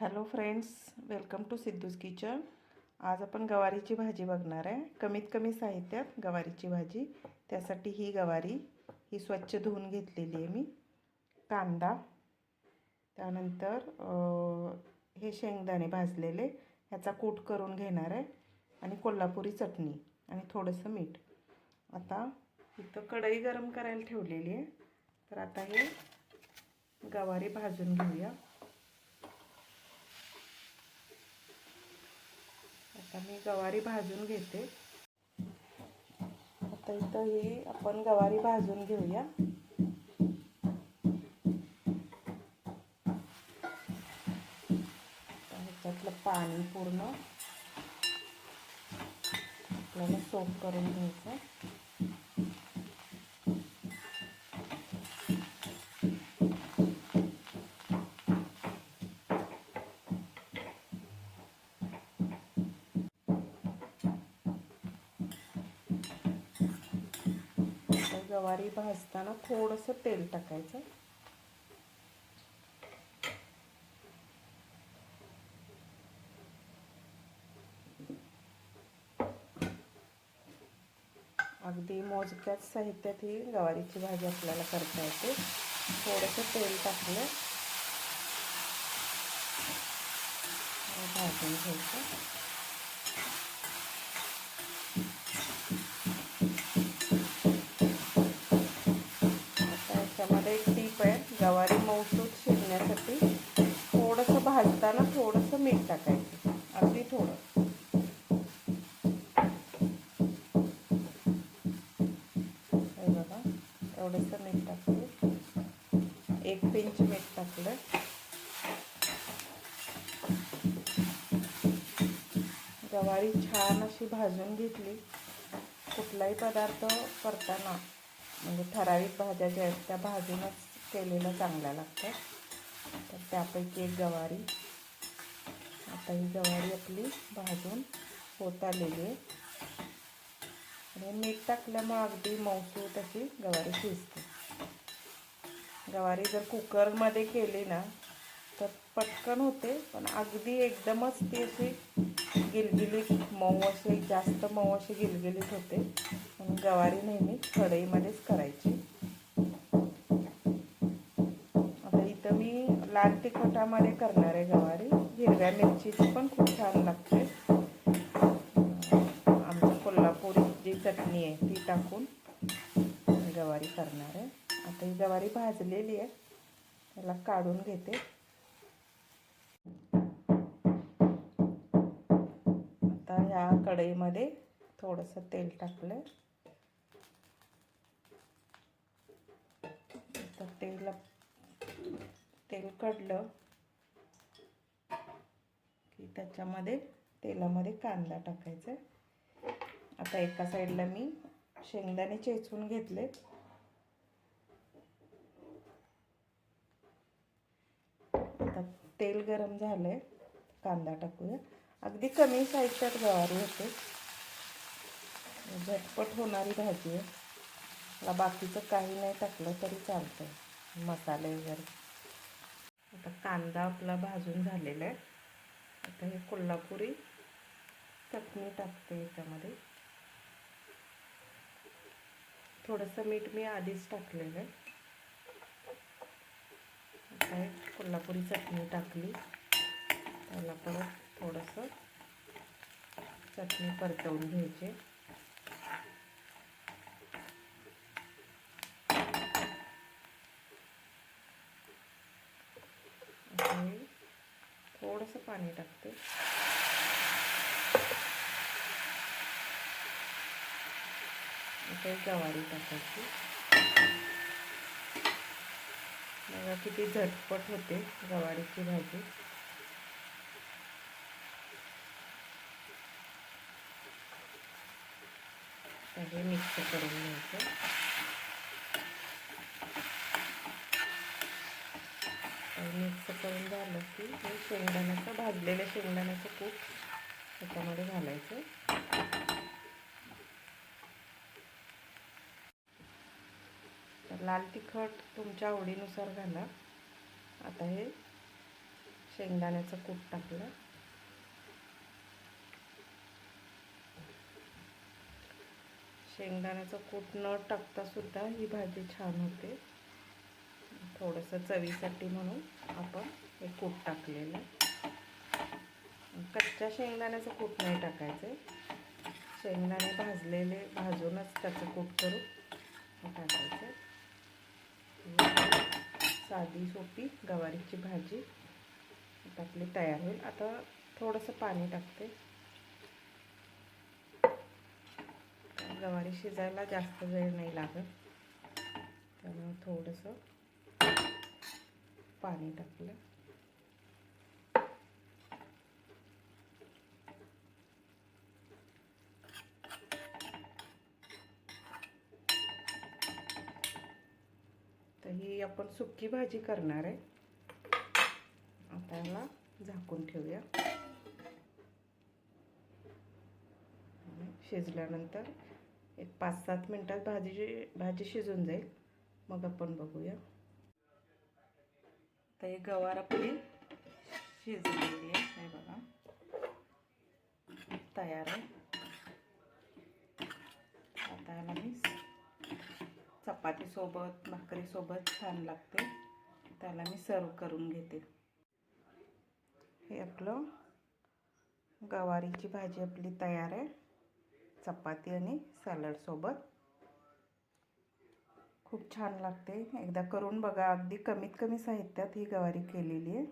Hello friends welcome to Siddhu's kitchen आज आपण गवारीची भाजी बघणार आहे. कमीत कमी साहित्यात गवारीची भाजी. त्यासाठी ही गवारी ही स्वच्छ धुवून घेतलेली आहे मी. कांदा. त्यानंतर हे शेंगदाणे भाजलेले. ह्याचा कूट करून घेणार आहे. आणि कोल्हापुरी चटणी आणि थोडंसं मीठ. आता इथं कढई गरम करायला ठेवलेली आहे. तर आता हे गवारी भाजून घेऊया. आता मी गवारी भाजून घेते. आता इथं ही आपण गवारी भाजून घेऊया. ह्याच्यातलं पाणी पूर्ण आपल्याला सोप करून घ्यायचं गवारी भाजताना थोडंसं तेल टाकायचं. अगदी मोजक्याच साहित्यात ही गवारीची भाजी आपल्याला करता येते. थोडंसं तेल टाकलं. भाजून घ्यायचं. गवारी मऊसूत शिजण्यासाठी थोडंसं भाजताना थोडंसं मीठ टाकायचं. अगदी थोडं. हे बघा एवढंसं मीठ टाकलं एक पिंच मीठ टाकलं. गवारी छान अशी भाजून घेतली. कुठलाही पदार्थ करताना म्हणजे ठराविक भाज्या ज्या आहेत त्या भाजूनच केलेलं चांगल्या लागतात तर त्यापैकी एक गवारी. आता ही गवारी आपली भाजून होत आलेली आहे. आणि मीठ टाकल्यामुळे अगदी मौसूत अशी गवारी शिजते. गवारी जर कुकरमध्ये केली ना तर पटकन होते पण अगदी एकदमच ती अशी गिलगिलीत मऊ अशी जास्त मऊ अशी गिलगिलीत होते. गवारी नेहमी कढईमध्येच करायची. लाल तिखटामध्ये करणार आहे गवारी. हिरव्या मिरचीची पण खूप छान लागते. आमची कोल्हापुरी जी चटणी आहे ती टाकून गवारी करणार आहे. आता ही गवारी भाजलेली आहे. त्याला काढून घेते. आता ह्या कढईमध्ये थोडंसं तेल टाकलं तर तेल तेल कडलं की त्याच्यामध्ये तेलामध्ये कांदा टाकायचा आता एका साईडला मी शेंगदाणे चेचून घेतले. आता तेल गरम झालंय कांदा टाकूया. अगदी कमी साईजच्यात गवारी होते. झटपट होणारी भाजी आहे. मला बाकीचं काही नाही टाकलं तरी चालतं मसाले वगैरे. आता कांदा आपला भाजून झालेला आहे. आता हे कोल्हापुरी चटणी टाकते याच्यामध्ये. थोडंसं मीठ मी आधीच टाकलेलं आहे. आता हे कोल्हापुरी चटणी टाकली. त्याला परत थोडंसं चटणी परतवून घ्यायची थोडंसं पाणी टाकते. आता गवारी टाकायची. बघा किती झटपट होते गवारीची भाजी. हे मिक्स करून घ्यायचं. मिक्स करून झालं की हे शेंगदाण्याचं भाजलेल्या शेंगदाण्याचं कूट त्याच्यामध्ये घालायचं. तर लाल तिखट तुमच्या आवडीनुसार घाला. आता हे शेंगदाण्याचं कूट टाकलं. शेंगदाण्याचं कूट न टाकता सुद्धा ही भाजी छान होते. थोडंसं चवीसाठी म्हणून आपण हे कूट टाकलेलं. कच्च्या शेंगदाण्याचं कूट नाही टाकायचं. शेंगदाणे भाजलेले भाजूनच त्याचं कूट करून टाकायचं. साधी सोपी गवारीची भाजी आता आपली तयार होईल. आता थोडंसं पाणी टाकते. गवारी शिजायला जास्त वेळ नाही लागत. त्यामुळे थोडंसं पाणी टाकलं. तर ही आपण सुकी भाजी करणार आहे. आता याला झाकून ठेवूया. शिजल्यानंतर एक पाच सात मिनटात भाजी भाजी शिजून जाईल. मग आपण बघूया. तर हे गवार आपली शिजलेली आहे. हे बघा. तयार आहे. आता याला मी चपातीसोबत भाकरीसोबत छान लागते. त्याला मी सर्व करून घेते. हे आपलं गवारीची भाजी आपली तयार आहे. चपाती आणि सॅलडसोबत खूप छान लागते. एकदा करून बघा. अगदी कमीत कमी साहित्यात ही गवारी केलेली आहे.